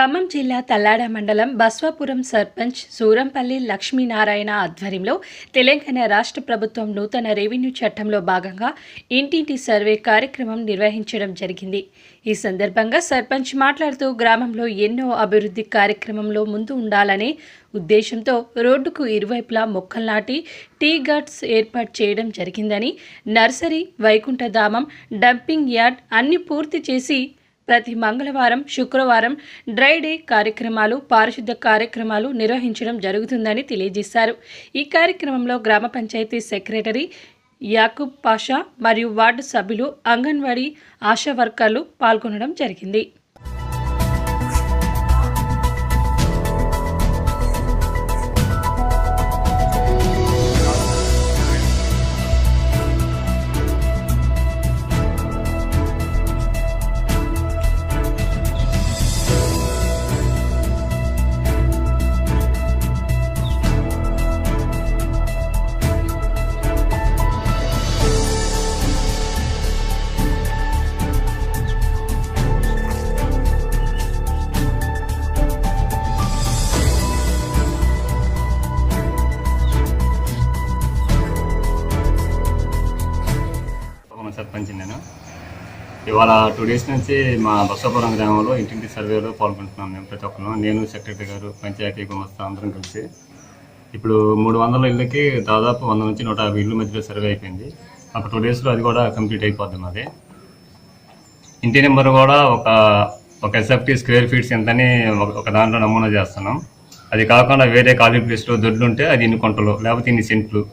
ఖమ్మం జిల్లా తల్లాడ మండలం బస్వాపురం సర్పంచ్ సూరంపల్లి లక్ష్మీనారాయణ ఆధ్వర్యంలో తెలంగాణ రాష్ట్ర ప్రభుత్వం నూతన రెవెన్యూ చట్టంలో భాగంగా ఇంటింటి సర్వే కార్యక్రమం నిర్వహించడం జరిగింది. ఈ సందర్భంగా సర్పంచ్ మాట్లాడుతూ గ్రామంలో ఎన్నో అభివృద్ధి కార్యక్రమంలో ముందు ఉండాలనే ఉద్దేశంతో రోడ్డుకు ఇరువైపులా మొక్కలు నాటి టీ గార్డ్స్ ఏర్పాటు చేయడం జరిగిందని నర్సరీ వైకుంఠధామం డంపింగ్ యార్డ్ అన్ని పూర్తి చేసి ప్రతి మంగళవారం శుక్రవారం డ్రై డే కార్యక్రమాలు పారిశుద్ధ కార్యక్రమాలు నిర్వహించడం జరుగుతుందని తెలియజేశారు. ఈ కార్యక్రమంలో గ్రామ పంచాయతీ సెక్రటరీ యాకూబ్ పాషా మరియు వార్డు సభ్యులు అంగన్వాడీ ఆశా వర్కర్లు పాల్గొనడం జరిగింది. సర్పంచ్ నేను ఇవాళ టూ డేస్ నుంచి మా బసవపురం గ్రామంలో ఇంటింటి సర్వేలో పాల్గొంటున్నాం మేము ప్రతి ఒక్కరు నేను సెక్రటరీ గారు పంచాయతీ గుమస్తా అందరం కలిసి. ఇప్పుడు మూడు వందల ఇళ్ళకి దాదాపు వంద నుంచి నూట యాభై ఇళ్ళు మధ్యలో సర్వే అయిపోయింది. ఒక టూ డేస్లో అది కూడా కంప్లీట్ అయిపోద్ది మాది. ఇంటి నెంబర్ కూడా ఒక ఒక ఎస్ఎఫ్టీ స్క్వేర్ ఫీట్స్ ఎంతని ఒక- ఒక దాంట్లో నమూనా చేస్తున్నాం. అది కాకుండా వేరే ఖాళీ ప్లేస్లో దొడ్లు ఉంటే అది ఇన్ని కొంటలు లేకపోతే ఇన్ని సెంట్లు.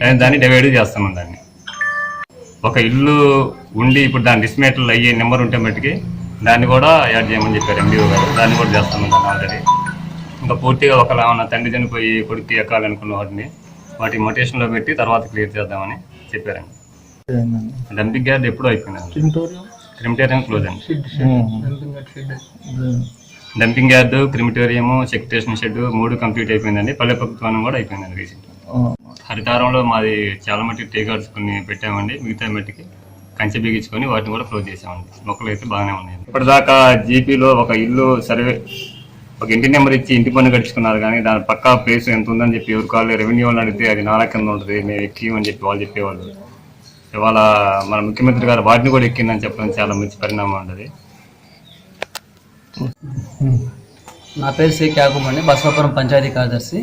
దాన్ని- దాన్ని డివైడ్ చేస్తున్నాం దాన్ని. ఒక ఇల్లు ఉండి ఇప్పుడు దాని డిస్మేటల్ అయ్యే నెంబర్ ఉంటే మట్టుకి దాన్ని కూడా యాడ్ చేయమని చెప్పారు ఎండిఓ గారు. దాన్ని కూడా చేస్తాను దాన్ని ఆల్రెడీ. ఇంకా పూర్తిగా ఒకలా ఉన్న తండ్రి చనిపోయి కొడుకు ఎక్కాలనుకున్న వాటిని వాటి మొటేషన్లో పెట్టి తర్వాత క్లియర్ చేద్దామని చెప్పారండి. డంపింగ్ యార్డ్ ఎప్పుడూ అయిపోయింది క్రిమిటేరియం? క్లోజ్ అండి. Dumping yard crematorium segregation shed. మూడు కంప్లీట్ అయిపోయిందండి. పల్లె ప్రభుత్వం కూడా అయిపోయిందండి రీసెంట్ హరితారంలో మాది చాలా మట్టి టీ గార్డ్స్ కొన్ని పెట్టామండి మిగతా మట్టికి కంచె బిగించుకొని వాటిని కూడా క్లోజ్ చేసామండి. మొక్కలు అయితే బాగానే ఉన్నాయి. ఇప్పటిదాకా జీపీలో ఒక ఇల్లు సర్వే ఒక ఇంటి నెంబర్ ఇచ్చి ఇంటి పన్ను గడుచుకున్నారు కానీ దాని పక్కా ప్లేస్ ఎంత ఉందని చెప్పి ఎవరు కాళ్ళు రెవెన్యూ వాళ్ళని అడిగితే అది నాలా కింద ఉంటుంది మేము ఎక్కి చెప్పి వాళ్ళు చెప్పేవాళ్ళు. ఇవాళ మన ముఖ్యమంత్రి గారు వాటిని కూడా ఎక్కిందని చెప్పడం చాలా మంచి పరిణామం ఉంటుంది నా పేరు శ్రీ క్యాకుమండి బసవాపురం పంచాయతీ కార్యదర్శి.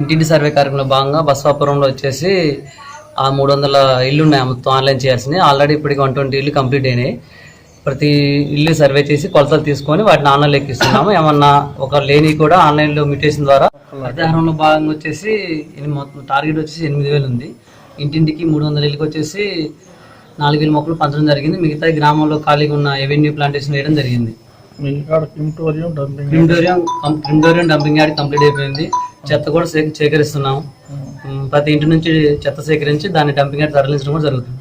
ఇంటింటి సర్వే కార్యక్రమంలో భాగంగా బసవాపురంలో వచ్చేసి ఆ మూడు వందల ఇల్లు ఉన్నాయి మొత్తం ఆన్లైన్ చేయాల్సినవి. ఆల్రెడీ ఇప్పటికి వన్ ట్వంటీ ఇల్లు కంప్లీట్ అయినాయి. ప్రతి ఇల్లు సర్వే చేసి కొలతలు తీసుకొని వాటిని ఆన్లైన్లో ఎక్కిస్తున్నాము ఏమన్నా ఒక లేని కూడా ఆన్లైన్లో మ్యూటేషన్ ద్వారా అధ్యాహారంలో భాగంగా వచ్చేసి మొత్తం టార్గెట్ వచ్చేసి ఎనిమిది వేలు ఉంది. ఇంటింటికి మూడు వందల ఇళ్ళకి వచ్చేసి నాలుగు వేల మొక్కలు పంచడం జరిగింది. మిగతా గ్రామంలో ఖాళీగా ఉన్న ఎవెన్యూ ప్లాంటేషన్ వేయడం జరిగింది. క్రిమిటోరియం డంపింగ్ యార్డ్ కంప్లీట్ అయిపోయింది. చెత్త కూడా సేకరిస్తున్నాం ప్రతి ఇంటి నుంచి చెత్త సేకరించి దాన్ని డంపింగ్ యార్డ్ తరలించడం కూడా జరుగుతుంది.